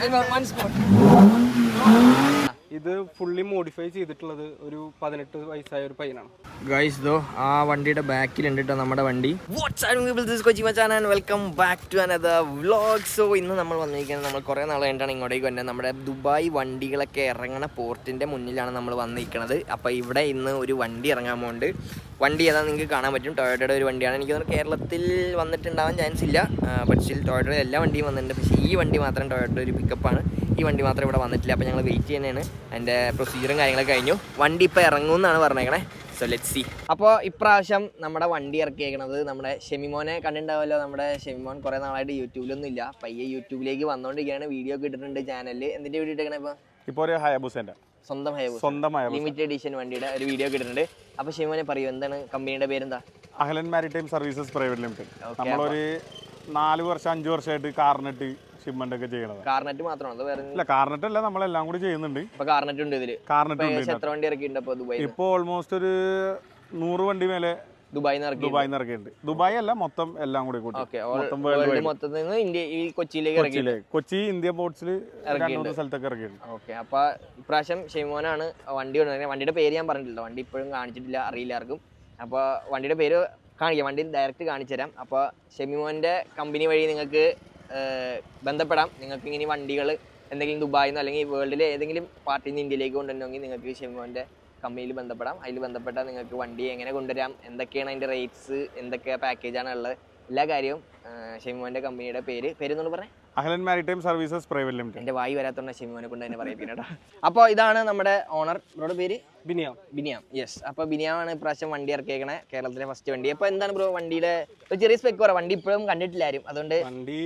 Lennart Mansburg. ഇത് fully modify ചെയ്തിട്ടുള്ളത് ഒരു പതിനെട്ട് വയസ്സായ ഒരു പയ്യനാണ്. ഗൈസ് ദോ ആ വണ്ടിയുടെ ബാക്കിലുണ്ട് കേട്ടോ നമ്മുടെ വണ്ടി. And welcome back to another vlog so ഇന്ന് നമ്മൾ വന്നിരിക്കുന്നത് നമ്മൾ കുറേ നാൾ കഴിഞ്ഞിട്ടാണ് ഇങ്ങോട്ടേക്ക് വന്നത് നമ്മുടെ ദുബായ് വണ്ടികളൊക്കെ ഇറങ്ങണ പോർട്ടിന്റെ മുന്നിലാണ് നമ്മൾ വന്നിരിക്കുന്നത്. അപ്പോൾ ഇവിടെ ഇന്ന് ഒരു വണ്ടി ഇറങ്ങാൻ പോകുന്നുണ്ട് വണ്ടി ഏതാ നിങ്ങൾക്ക് കാണാൻ പറ്റും. ടൊയോട്ടയുടെ ഒരു വണ്ടിയാണ്. എനിക്ക് തോന്നുന്നു കേരളത്തിൽ വന്നിട്ടുണ്ടാവാൻ ചാൻസ് ഇല്ല. ബട്ട് സ്റ്റിൽ എല്ലാ വണ്ടിയും വന്നിട്ടുണ്ട്. പക്ഷേ ഈ വണ്ടി മാത്രം ടൊയോട്ടയുടെ ഒരു പിക്കപ്പാണ് ഈ വണ്ടി മാത്രമേ ഇവിടെ വന്നിട്ടില്ല. അപ്പോൾ ഞങ്ങൾ വെയിറ്റ് ചെയ്യുന്നതാണ്. അതിന്റെ പ്രൊസീജിയറും കാര്യങ്ങളൊക്കെ കഴിഞ്ഞു. വണ്ടി ഇപ്പോൾ ഇറങ്ങും എന്നാണ് പറഞ്ഞേക്കണേ. സോ ലെറ്റ് സി അപ്പോൾ ഇപ്രാവശ്യം നമ്മുടെ വണ്ടി ഇറക്കിയേക്കണത് നമ്മുടെ ഷെമിമോനെ കണ്ടിട്ടുണ്ടാവുമല്ലോ. നമ്മുടെ ഷെമിമോൻ കുറേ നാളായിട്ട് യൂട്യൂബിലൊന്നും ഇല്ല പയ്യെ യൂട്യൂബിലേക്ക് വന്നുകൊണ്ടിരിക്കുകയാണ് വീഡിയോ ഒക്കെ ഇട്ടിട്ടുണ്ട് ചാനലിൽ എന്തിന്റെ വീഡിയോ ഇട്ടേക്കണേ ഇപ്പോൾ ഇപ്പോൾ ഒരു ഹയബൂസേന്റെ സ്വന്തം ഹയബൂസ് സ്വന്തം ലിമിറ്റഡ് എഡിഷൻ വണ്ടിയുടെ ഒരു വീഡിയോ ഒക്കെ ഇട്ടിട്ടുണ്ട്. അപ്പോൾ ഷെമിമോനെ പറയൂ എന്താണ്? കമ്പനിയുടെ പേരെന്താ? Ahlan maritime services private limited നമ്മളൊരു നാല് വർഷം അഞ്ച് വർഷമായിട്ട് കാർനെറ്റ് ഷിപ്മെന്റ് ഒക്കെ ചെയ്യണത്. കാർനെറ്റ് മാത്രമാണ്? വേറെ ഇല്ല കാർനെറ്റ് അല്ല നമ്മളെല്ലാം കൂടി ചെയ്യുന്നുണ്ട്. ഇപ്പൊ കാർനെറ്റ് ഉണ്ട് ഇതിൽ. കാർനെറ്റ് ഉണ്ട് എത്ര വണ്ടി ഇറക്കിയിട്ടുണ്ട് അപ്പോൾ ദുബായ് ഇപ്പോൾ ഓൾമോസ്റ്റ് ഒരു നൂറ് വണ്ടി മേലെ ദുബായിൽ ദുബായിൽ ഇറക്കിയിട്ടുണ്ട്. ദുബായ് അല്ല മൊത്തം എല്ലാം കൂടി കൂട്ടി. മൊത്തം ഇന്ത്യ ഈ കൊച്ചിയിലേക്ക് കൊച്ചി ഇന്ത്യ പോർട്സിൽ സ്ഥലത്തൊക്കെ ഇറക്കിയിട്ടുണ്ട്. ഓക്കെ അപ്പൊ ഇപ്രാവശ്യം ഷെയ്മോനാണ് വണ്ടി കൊണ്ടുവരുന്നത് വണ്ടിയുടെ പേര് ഞാൻ പറഞ്ഞിട്ടില്ല. വണ്ടി ഇപ്പോഴും കാണിച്ചിട്ടില്ല അറിയില്ല ആർക്കും. അപ്പോൾ വണ്ടിയുടെ പേര് കാണിക്കാം. വണ്ടി ഡയറക്റ്റ് കാണിച്ചു തരാം അപ്പോൾ ഷെമിമോന്റെ കമ്പനി വഴി നിങ്ങൾക്ക് ബന്ധപ്പെടാം. നിങ്ങൾക്ക് ഇങ്ങനെ വണ്ടികൾ എന്തെങ്കിലും ദുബായിൽ നിന്ന് അല്ലെങ്കിൽ വേൾഡിലെ ഏതെങ്കിലും പാർട്ടിയിൽ നിന്ന് ഇന്ത്യയിലേക്ക് കൊണ്ടുവരണമെങ്കിൽ നിങ്ങൾക്ക് ഷെമോന്റെ കമ്പനിയിൽ ബന്ധപ്പെടാം. അതിൽ ബന്ധപ്പെട്ടാൽ നിങ്ങൾക്ക് വണ്ടി എങ്ങനെ കൊണ്ടുവരാം എന്തൊക്കെയാണ് അതിന്റെ റേറ്റ്സ് എന്തൊക്കെ പാക്കേജാണ് ഉള്ളത് എല്ലാ കാര്യവും ഷെമോന്റെ കമ്പനിയുടെ പേര് പേര് പേരെന്നോട് പറഞ്ഞേ? Ahlan maritime services private limited എന്റെ വായി വരാത്തോണ്ട് ഷിമോനെ കൊണ്ട് തന്നെ പറയിപ്പിക്കണം അപ്പോൾ ഇതാണ് നമ്മുടെ ഓണർ ബ്രോയുടെ പേര്? ബിനിയാം. ബിനിയാം. യെസ് അപ്പോൾ ബിനിയാമാണ് ഇപ്രാവശ്യം വണ്ടി ഇറക്കിയേക്കണേ കേരളത്തിലെ ഫസ്റ്റ് വണ്ടി. അപ്പോൾ എന്താണ് ബ്രോ വണ്ടിയുടെ ഒരു ചെറിയ സ്പെക്ക് പറയാം വണ്ടി ഇപ്പോഴും കണ്ടിട്ടില്ല ആരും. അതുകൊണ്ട് വണ്ടി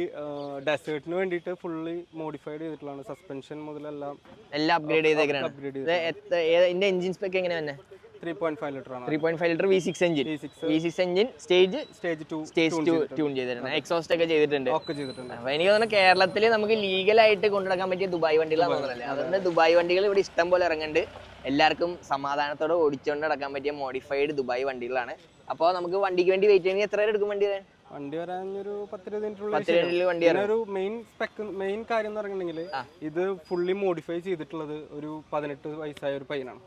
ഡെസേർട്ടിന് വേണ്ടിയിട്ട് ഫുള്ളി മോഡിഫൈഡ് ചെയ്തിട്ടുള്ളതാണ്. സസ്പെൻഷൻ മുതലെല്ലാം എല്ലാം അപ്ഗ്രേഡ് ചെയ്തേക്കാണ് അപ്ഗ്രേഡ് ചെയ്ത് ഇതിന്റെ എഞ്ചിൻ സ്പെക്ക് എങ്ങനെ തന്നെ three point five litre V six engine V6. V six engine stage stage two stage two tune ചെയ്തിട്ടുണ്ട്. എക്സോസ്റ്റ് ഒക്കെ ചെയ്തിട്ടുണ്ട്. അപ്പൊ എനിക്ക് തോന്നുന്നു കേരളത്തിൽ നമുക്ക് ലീഗലായിട്ട് കൊണ്ടുനടക്കാൻ പറ്റിയ ദുബായ് വണ്ടികളാണ് തോന്നുന്നല്ലേ അതുകൊണ്ട് ദുബായ് വണ്ടികൾ ഇവിടെ ഇഷ്ടം പോലെ ഇറങ്ങുന്നുണ്ട്. എല്ലാവർക്കും സമാധാനത്തോടെ ഓടിച്ചുകൊണ്ട് നടക്കാൻ പറ്റിയ മോഡിഫൈഡ് ദുബായ് വണ്ടികളാണ്. അപ്പോൾ നമുക്ക് വണ്ടിക്ക് വേണ്ടി വെയിറ്റ് ചെയ്യണമെങ്കിൽ എത്ര എടുക്കും വണ്ടി വരാൻ? വണ്ടി വരാൻ ഒരു പത്തിരുപത് പത്ത് മിനിറ്റുള്ള മിനിറ്റിൽ വണ്ടി പിന്നെ ഒരു മെയിൻ സ്പെക്ക് മെയിൻ കാര്യം എന്ന് പറഞ്ഞിട്ടുണ്ടെങ്കിൽ ഇത് ഫുള്ളി മോഡിഫൈ ചെയ്തിട്ടുള്ളത് ഒരു പതിനെട്ട് വയസ്സായ ഒരു പയ്യനാണ്.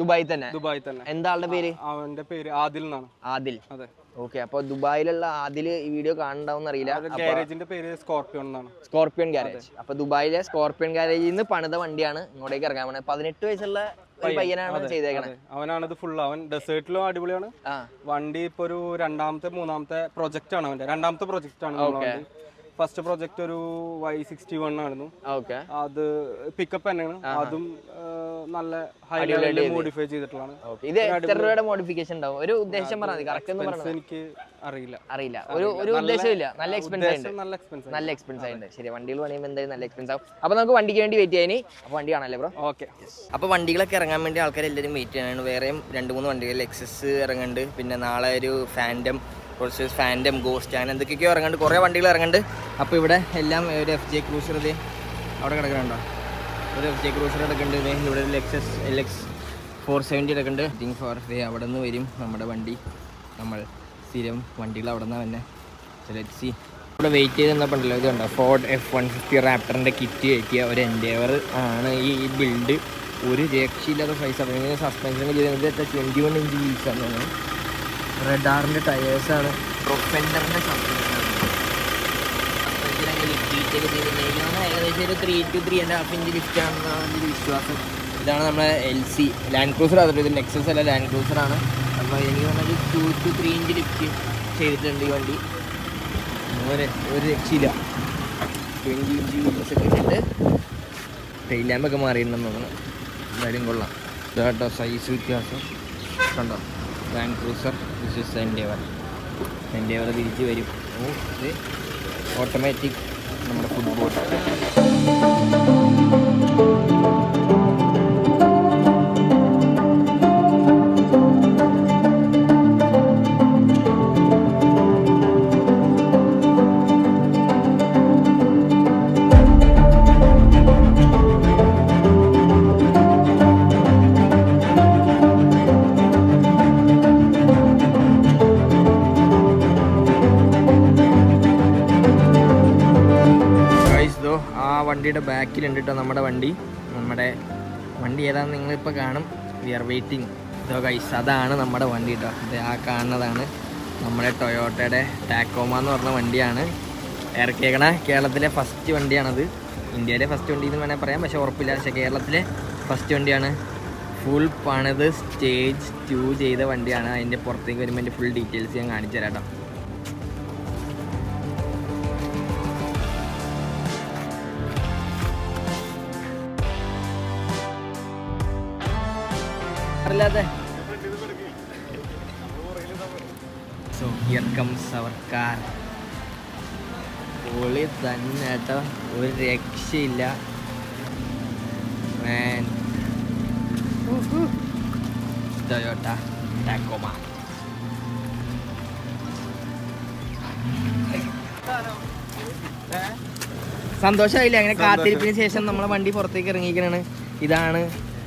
ദുബായ് തന്നെ? ദുബായി തന്നെ. എന്താ ആളുടെ പേര്? അവന്റെ പേര് ആദിൽ എന്നാണ്. ആദിൽ. അതെ. ഓക്കെ അപ്പൊ ദുബായിലുള്ള ആദിൽ ഈ വീഡിയോ കാണണ്ടാവും അറിയില്ല. ഗാരേജിന്റെ പേര് സ്കോർപ്പിയോൺ എന്നാണ്. Scorpion garage. അപ്പൊ ദുബായിലെ സ്കോർപ്പിയോൺ ഗാരേജിൽ നിന്ന് പണിത വണ്ടിയാണ് ഇങ്ങോട്ടേക്ക് ഇറങ്ങാൻ പോണത് പതിനെട്ട് വയസ്സുള്ള പയ്യനാണ് ചെയ്തേക്കണത് അവനാണിത് ഫുൾ അവൻ ഡെസേർട്ടിലും അടിപൊളിയാണ്. വണ്ടി ഇപ്പൊ ഒരു രണ്ടാമത്തെ മൂന്നാമത്തെ പ്രൊജക്റ്റ് ആണ് അവന്റെ. രണ്ടാമത്തെ പ്രൊജക്റ്റ് ആണ് ഫസ്റ്റ് പ്രോജക്റ്റ് ഒരു വൈ സിക്സ്റ്റി വൺ ആയിരുന്നു. ഓക്കെ അത് പിക്കപ്പ് തന്നെയാണ്. അതും നല്ല ഹൈ മോഡിഫൈ ചെയ്തിട്ടുള്ളതാണ്. ഇത് എത്ര രൂപയുടെ മോഡിഫിക്കേഷൻ ഉണ്ടാവും? ഒരു ഉദ്ദേശം പറഞ്ഞാൽ കറക്റ്റ് എന്ന് പറഞ്ഞാൽ എനിക്ക് അറിയില്ല. അറിയില്ല. ഒരു ഒരു ഉദ്ദേശമില്ല നല്ല എക്സ്പെൻസ് നല്ല എക്സ്പെൻസ് നല്ല എക്സ്പെൻസ് ആയിട്ട് ശരി വണ്ടികൾ പണിയുമ്പോൾ എന്തായാലും നല്ല എക്സ്പെൻസ് ആവും. അപ്പോൾ നമുക്ക് വണ്ടിക്ക് വേണ്ടി വെയിറ്റ് ചെയ്യാനി അപ്പോൾ വണ്ടി കാണാല്ലേ ബ്രോ ഓക്കെ അപ്പോൾ വണ്ടികളൊക്കെ ഇറങ്ങാൻ വേണ്ടി ആൾക്കാർ എല്ലാവരും വെയിറ്റ് ചെയ്യാനാണ് വേറെയും രണ്ട് മൂന്ന് വണ്ടികൾ എക്സസ് ഇറങ്ങുന്നുണ്ട്. പിന്നെ നാളെ ഒരു ഫാൻഡം കുറച്ച് ഫാന്റം ഗോസ്റ്റ് അങ്ങനെ എന്തൊക്കെയൊക്കെയോ ഇറങ്ങുന്നുണ്ട്. കുറേ വണ്ടികൾ ഇറങ്ങുന്നുണ്ട്. അപ്പോൾ ഇവിടെ എല്ലാം ഒരു എഫ് ജെ ക്രൂസർ ഇത് അവിടെ കിടക്കുന്നുണ്ടോ? ഒരു എഫ് ജെ ക്രൂസർ കിടക്കുന്നുണ്ട് ഇവിടെ ഒരു Lexus L X four seventy കിടക്കുന്നുണ്ട്. ഡിങ് ഫോർ ഫേ അവിടെ നിന്ന് വരും നമ്മുടെ വണ്ടി. നമ്മൾ സ്ഥിരം വണ്ടികൾ അവിടെ നിന്ന് തന്നെ ലെറ്റ് സി ഇവിടെ വെയിറ്റ് ചെയ്ത് നിന്നപ്പോണ്ടല്ലോ. ഇത് കണ്ടോ? ഫോർഡ് എഫ് വൺ ഫിഫ്റ്റി റാപ്റ്ററിന്റെ കിറ്റ് കയറ്റിയ ഒരു എൻഡേവർ ആണ് ഈ ബിൽഡ് ഒരു രക്ഷയില്ലാത്ത സൈസ് ആണ് സസ്പെൻഷൻ ചെയ്തത് ട്വന്റി വൺ ഇഞ്ച് വീൽസാണ് റെഡാറിന്റെ ടയേഴ്സാണ് എന്റെ വിശ്വാസം. ഇതാണ് നമ്മുടെ എൽ സി ലാൻഡ് ക്രൂസർ അതൊരു നെക്സസ് അല്ല ലാൻഡ് ക്രൂസർ ആണ്. അപ്പോൾ എനിക്ക് പറഞ്ഞാൽ two two three inch lift ചെയ്തിട്ടുണ്ട് ഈ വണ്ടി. ഒരു ഒരു രക്ഷയില്ല. ട്വന്റി ഇഞ്ച് വീൽസ് ഒക്കെ ഇട്ടിട്ട് ടെയിൽ ലാമ്പൊക്കെ മാറിയിട്ടുണ്ടെന്ന് തോന്നുന്നു. എന്തായാലും കൊള്ളാം. ഇതാട്ടോ സൈസ് വ്യത്യാസം. കണ്ടോ? Land Cruiser this is Endeavour Endeavour തിരിച്ച് വരും. ഓ ഇത് ഓട്ടോമാറ്റിക് നമ്മുടെ ഫുട്ബോൾ ദോ ആ വണ്ടിയുടെ ബാക്കിലുണ്ട് കേട്ടോ നമ്മുടെ വണ്ടി. നമ്മുടെ വണ്ടി ഏതാണെന്ന് നിങ്ങളിപ്പോൾ കാണും. വി ആർ വെയിറ്റിംഗ് ഇതോ കൈസ് അതാണ് നമ്മുടെ വണ്ടി കേട്ടോ ഇത് ആ കാണുന്നതാണ് നമ്മുടെ ടൊയോട്ടയുടെ ടാക്കോമ എന്ന് പറഞ്ഞ വണ്ടിയാണ്. ഇറക്കിയേക്കണ കേരളത്തിലെ ഫസ്റ്റ് വണ്ടിയാണത്. ഇന്ത്യയിലെ ഫസ്റ്റ് വണ്ടി എന്ന് വേണേൽ പറയാം. പക്ഷേ ഉറപ്പില്ല. പക്ഷേ കേരളത്തിലെ ഫസ്റ്റ് വണ്ടിയാണ്. ഫുൾ പണിത് സ്റ്റേജ് ടു ചെയ്ത വണ്ടിയാണ്. അതിന്റെ പുറത്തേക്ക് വരുമ്പോൾ അതിന്റെ ഫുൾ ഡീറ്റെയിൽസ് ഞാൻ കാണിച്ചു തരാം കേട്ടോ അറിയാതെ so here comes our car പൊളി തന്നെ കേട്ടോ ഒരു രക്ഷയില്ല. Man. ടൊയോട്ട ടാക്കോമ സന്തോഷമായില്ലേ? അങ്ങനെ കാത്തിരിപ്പിന് ശേഷം നമ്മളെ വണ്ടി പുറത്തേക്ക് ഇറങ്ങിയിരിക്കണാണ്. ഇതാണ്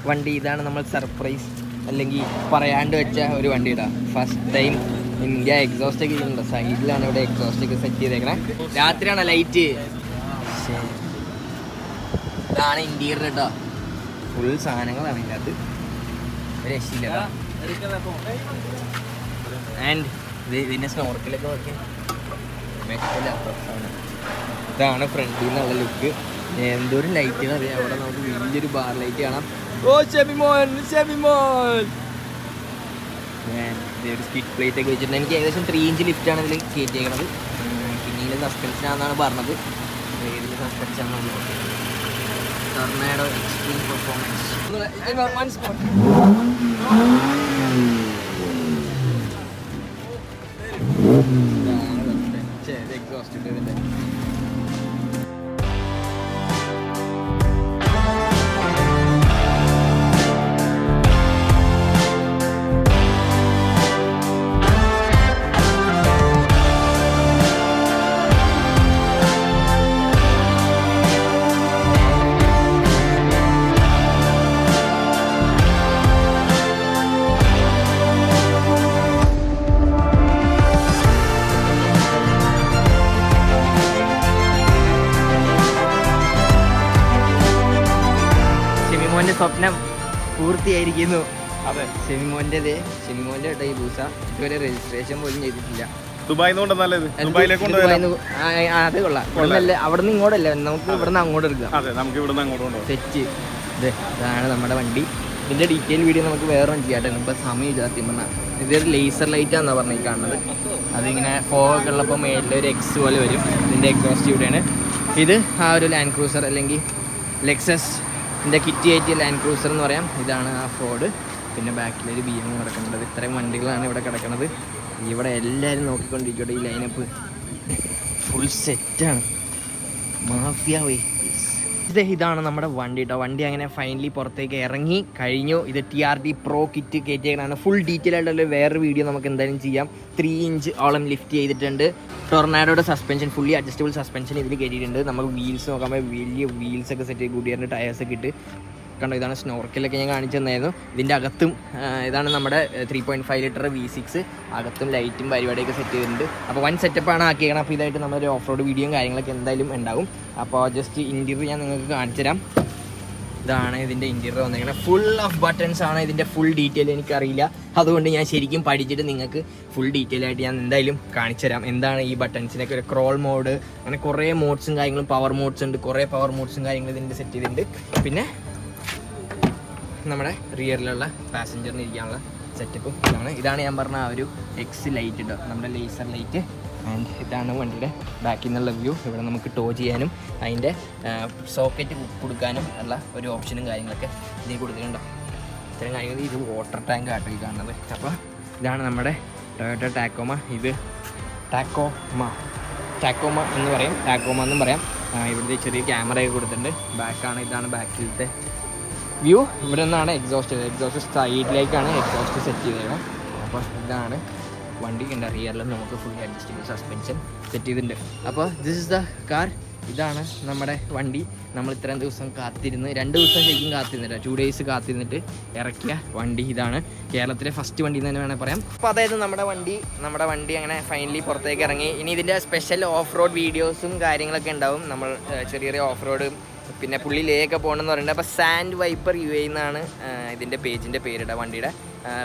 വണ്ടി ഇതാണ് നമ്മൾ സർപ്രൈസ് അല്ലെങ്കിൽ പറയാണ്ട് വെച്ച ഒരു വണ്ടി ഇടാം ഫസ്റ്റ് ടൈം ഇന്ത്യ എക്സോസ്റ്റ് ഒക്കെ ഉണ്ട് സൈഡിലാണ് ഇവിടെ എക്സോസ്റ്റ് ഒക്കെ സെറ്റ് ചെയ്തേക്കണേ. രാത്രിയാണ് ലൈറ്റ് ഇതാണ് ഇന്റീരിയർ കേട്ടോ ഫുൾ സാധനങ്ങളാണ് ഇതിനകത്ത്. ഒരു രക്ഷയില്ല ആൻഡ് ഇതിന്റെ സ്നോർക്കിലൊക്കെ നോക്കി ഇതാണ് ഫ്രണ്ടിൽ നിന്നുള്ള ലുക്ക് എന്തോരം ലൈറ്റ് അറിയാം? അവിടെ നമുക്ക് വലിയൊരു ബാർ ലൈറ്റ് കാണാം. ഓ ഷെമിമോൻ ഷെമിമോൻ. ഒരു സ്കിറ്റ് പ്ലേറ്റ് ഒക്കെ വെച്ചിട്ടുണ്ട്. എനിക്ക് ഏകദേശം ത്രീ ഇഞ്ച് ലിഫ്റ്റ് ആണ് ഇതിൽ കയറ്റിയേക്കണത് പിന്നീട് സസ്പെൻഷൻ ആണെന്നാണ് പറഞ്ഞത്. സസ്പെൻഷൻ ആണെന്ന് ടൊർണാഡോ എക്സ്ട്രീം പെർഫോമൻസ് സ്വപ്നം പൂർത്തിയായിരിക്കുന്നു. അതെ. ഷെമിമോന്റെത് ഷെമിമോന്റെ കേട്ടോ ഈ ബൂസ. ഇതുവരെ രജിസ്ട്രേഷൻ പോലും ചെയ്തിട്ടില്ല. ദുബായി കൊണ്ടുവന്നല്ലേ ഇത്? ഇത് ദുബായിലേക്ക് ഇത് കൊണ്ടുവരാം. ദുബായിന്ന് കൊ- ആ, ആ, അത് കൊള്ളാം. അവിടെ നിന്ന് ഇങ്ങോട്ടല്ല നമുക്ക് ഇവിടെ നിന്ന് അങ്ങോട്ട് എടുക്കാം. അതെ സെറ്റ്. ഇത് ഇതാണ് നമ്മുടെ വണ്ടി. ഇതിന്റെ ഡീറ്റെയിൽ വീഡിയോ നമുക്ക് വേറെ ഒന്നും ചെയ്യാട്ടെ ഇപ്പൊ സമയം സത്യം പറഞ്ഞാൽ ഇതൊരു ലേസർ ലൈറ്റ് ആണെന്നാണ് പറഞ്ഞ കാണുന്നത്. അതിങ്ങനെ ഫോഗൊക്കെ ഉള്ളപ്പോൾ ഒരു എക്സ് പോലെ വരും. ഇതിന്റെ എക്സോസ്റ്റ് ഇവിടെയാണ് ഇത് ആ ഒരു ലാൻഡ് ക്രൂസർ അല്ലെങ്കിൽ ലെക്സസ് ഇതിന്റെ കിറ്റി ആയിട്ട് ലാൻഡ് ക്രൂസർ എന്ന് പറയാം. ഇതാണ് ആ ഫോർഡ് പിന്നെ ബാക്കിലൊരു ബി എം കിടക്കുന്നത് ഇത്രയും വണ്ടികളാണ് ഇവിടെ കിടക്കുന്നത് ഇവിടെ എല്ലാവരും നോക്കിക്കൊണ്ടിരിക്കട്ടെ ഈ ലൈനപ്പ് ഫുൾ സെറ്റാണ് മാഫിയ ഇത് ഇതാണ് നമ്മുടെ വണ്ടി കേട്ടോ വണ്ടി അങ്ങനെ ഫൈനലി പുറത്തേക്ക് ഇറങ്ങി കഴിഞ്ഞു. ഇത് T R D pro kit കയറ്റിയാണ് full detail ആയിട്ടുള്ള വേറൊരു വീഡിയോ നമുക്ക് എന്തായാലും ചെയ്യാം. ത്രീ ഇഞ്ച് ഓളം ലിഫ്റ്റ് ചെയ്തിട്ടുണ്ട്. ടൊർണാഡോയുടെ സസ്പെൻഷൻ ഫുള്ളി അഡ്ജസ്റ്റബിൾ സസ്പെൻഷൻ ഇതിൽ കയറ്റിയിട്ടുണ്ട്. നമുക്ക് വീൽസ് നോക്കാൻ വലിയ വീൽസ് ഒക്കെ സെറ്റ് ചെയ്ത് ഗുഡിയറിന്റെ ടയേഴ്സ് ഒക്കെ ഇട്ട്. കണ്ടോ ഇതാണ് സ്നോർക്കിലൊക്കെ ഞാൻ കാണിച്ചു തന്നായിരുന്നു. ഇതിന്റെ അകത്തും ഇതാണ് നമ്മുടെ three point five litre V six അകത്തും ലൈറ്റും പരിപാടിയൊക്കെ സെറ്റ് ചെയ്തിട്ടുണ്ട്. അപ്പോൾ വൺ സെറ്റപ്പാണ് ആക്കിയേക്കണം. അപ്പോൾ ഇതായിട്ട് നമ്മളൊരു ഓഫ് റോഡ് വീഡിയോയും കാര്യങ്ങളൊക്കെ എന്തായാലും ഉണ്ടാവും. അപ്പോൾ ജസ്റ്റ് ഇന്റീരിയർ ഞാൻ നിങ്ങൾക്ക് കാണിച്ചു തരാം. ഇതാണ് ഇതിന്റെ ഇന്റീരിയർ വന്നിരിക്കുന്നത് ഫുൾ ഓഫ് ബട്ടൺസ് ആണ് ഇതിന്റെ ഫുൾ ഡീറ്റെയിൽ എനിക്കറിയില്ല. അതുകൊണ്ട് ഞാൻ ശരിക്കും പഠിച്ചിട്ട് നിങ്ങൾക്ക് ഫുൾ ഡീറ്റെയിൽ ആയിട്ട് ഞാൻ എന്തായാലും കാണിച്ചു തരാം. എന്താണ് ഈ ബട്ടൺസിനൊക്കെ ഒരു ക്രോൾ മോഡ് അങ്ങനെ കുറേ മോഡ്സും കാര്യങ്ങളും പവർ മോഡ്സ് ഉണ്ട്. കുറേ പവർ മോഡ്സും കാര്യങ്ങളും ഇതിന്റെ സെറ്റ് ചെയ്തിട്ടുണ്ട്. പിന്നെ നമ്മുടെ റിയറിലുള്ള പാസഞ്ചറിന് ഇരിക്കാനുള്ള സെറ്റപ്പും ഇതാണ്. ഇതാണ് ഞാൻ പറഞ്ഞ ആ ഒരു എക്സ് ലൈറ്റ് കേട്ടോ നമ്മുടെ ലേസർ ലൈറ്റ് ആൻഡ് ഇതാണ് വണ്ടിയുടെ ബാക്കിൽ നിന്നുള്ള വ്യൂ ഇവിടെ നമുക്ക് ടോ ചെയ്യാനും അതിന്റെ സോക്കറ്റ് കൊടുക്കാനും ഉള്ള ഒരു ഓപ്ഷനും കാര്യങ്ങളൊക്കെ ഇതിൽ കൊടുക്കുന്നുണ്ടോ ഇത്തരം കാര്യങ്ങൾ ഇത് വാട്ടർ ടാങ്ക് ആട്ടോ ഈ കാണുന്നത്. അപ്പോൾ ഇതാണ് നമ്മുടെ ടൊയോട്ട ടാക്കോമ ഇത് ടാക്കോമ ടാക്കോമ എന്ന് പറയും. ടാക്കോമ എന്നും പറയാം. ഇവിടുത്തെ ചെറിയ ക്യാമറയൊക്കെ കൊടുത്തിട്ടുണ്ട്. ബാക്കാണ് ഇതാണ് ബാക്കിലത്തെ വ്യൂ. ഇവിടെ നിന്നാണ് എക്സോസ്റ്റ് എക്സോസ്റ്റ് സൈഡിലേക്കാണ് എക്സോസ്റ്റ് സെറ്റ് ചെയ്തത്. അപ്പോൾ ഇതാണ് വണ്ടി ഉണ്ട് റിയറിലും നമുക്ക് ഫുള്ളി അഡ്ജസ്റ്റബിൾ സസ്പെൻഷൻ സെറ്റ് ചെയ്തിട്ടുണ്ട്. അപ്പോൾ ദിസ് ഇസ് ദ കാർ ഇതാണ് നമ്മുടെ വണ്ടി. നമ്മൾ ഇത്രയും ദിവസം കാത്തിരുന്ന് രണ്ട് ദിവസം ശരിക്കും കാത്തിരുന്നില്ല. ടു ഡേയ്സ് കാത്തിരുന്നിട്ട് ഇറക്കിയ വണ്ടി ഇതാണ്. കേരളത്തിലെ ഫസ്റ്റ് വണ്ടി എന്ന് തന്നെ വേണമെങ്കിൽ പറയാം. അപ്പോൾ അതായത് നമ്മുടെ വണ്ടി നമ്മുടെ വണ്ടി അങ്ങനെ ഫൈനലി പുറത്തേക്ക് ഇറങ്ങി. ഇനി ഇതിന്റെ സ്പെഷ്യൽ ഓഫ് റോഡ് വീഡിയോസും കാര്യങ്ങളൊക്കെ ഉണ്ടാവും. നമ്മൾ ചെറിയ ചെറിയ ഓഫ് റോഡ് പിന്നെ പുള്ളി ലേ ഒക്കെ പോകണമെന്ന് പറയുന്നത് അപ്പോൾ സാൻഡ് വൈപ്പർ യു എ എന്നാണ് ഇതിന്റെ പേജിന്റെ പേരിടുക വണ്ടിയുടെ.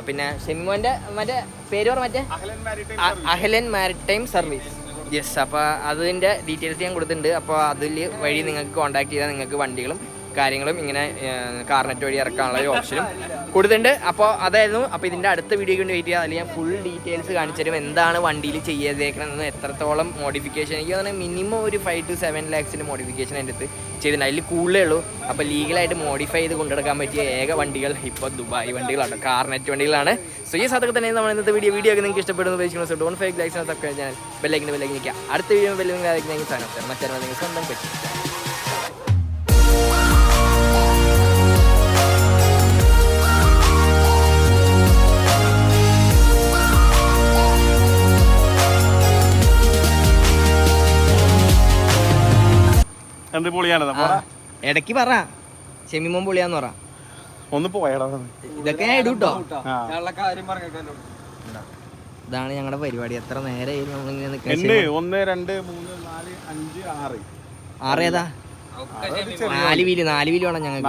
പിന്നെ ഷെമിമോന്റെ മറ്റേ പേര് പറ മറ്റേ? അഹ്ലൻ മാരിടൈം സർവീസ് യെസ് അപ്പോൾ അതിന്റെ ഡീറ്റെയിൽസ് ഞാൻ കൊടുത്തിട്ടുണ്ട്. അപ്പോൾ അതിൽ വഴി നിങ്ങൾക്ക് കോൺടാക്ട് ചെയ്താൽ നിങ്ങൾക്ക് വണ്ടികളും കാര്യങ്ങളും ഇങ്ങനെ കാർനെറ്റ് വഴി ഇറക്കാനുള്ള ഒരു ഓപ്ഷനും കൊടുത്തിട്ടുണ്ട്. അപ്പോൾ അതായിരുന്നു അപ്പോൾ ഇതിന്റെ അടുത്ത വീഡിയോ കൊണ്ട് വെയിറ്റ് ചെയ്യുക അതിൽ ഞാൻ ഫുൾ ഡീറ്റെയിൽസ് കാണിച്ചു തരും. എന്താണ് വണ്ടിയിൽ ചെയ്തേക്കണമെന്ന് എത്രത്തോളം മോഡിഫിക്കേഷൻ എനിക്ക് തോന്നുന്നത് മിനിമം ഒരു ഫൈവ് ടു സെവൻ ലാക്സിന്റെ മോഡിഫിക്കേഷൻ എന്റെ അടുത്ത് ചെയ്തിട്ടുണ്ട്. അതിൽ കൂടുതലേ ഉള്ളൂ. അപ്പോൾ ലീഗലായിട്ട് മോഡിഫൈ ചെയ്ത് കൊണ്ടെടുക്കാൻ പറ്റിയ ഏക വണ്ടികൾ ഇപ്പോൾ ദുബായ് വണ്ടികളാണ് കാർനെറ്റ് വണ്ടികളാണ്. സോ ഈ സാധനം തന്നെ നമ്മൾ ഇന്നത്തെ വീഡിയോ വീഡിയോ ഒക്കെ നിങ്ങൾക്ക് ഇഷ്ടപ്പെടുന്ന ഉപയോഗിക്കുന്നു so don't fake likes subscribe channel ബെല്ലൈക്കിന്റെ bell icon നിൽക്കുക അടുത്ത വീഡിയോ ബെല്ലിംഗ് സാധനം മറ്റേ നിങ്ങൾ സ്വന്തം പറ്റും. എന്ത് പൊളിയാണത് ഇടയ്ക്ക് പറ. ഷെമിമോൻ പൊളിയാന്ന് പറ. ഒന്ന് പോയടാ. ഇതൊക്കെ ഞാൻ ഇടും കേട്ടോ ഇതാണ് ഞങ്ങളുടെ പരിപാടി. എത്ര നേരെ നമ്മളിങ്ങനെ ഒന്ന് രണ്ട് മൂന്ന് നാല് അഞ്ച് ആറ്. ആറ് ഏതാ? നാല് വീൽ നാല് വീൽ വേണം ഞങ്ങൾക്ക്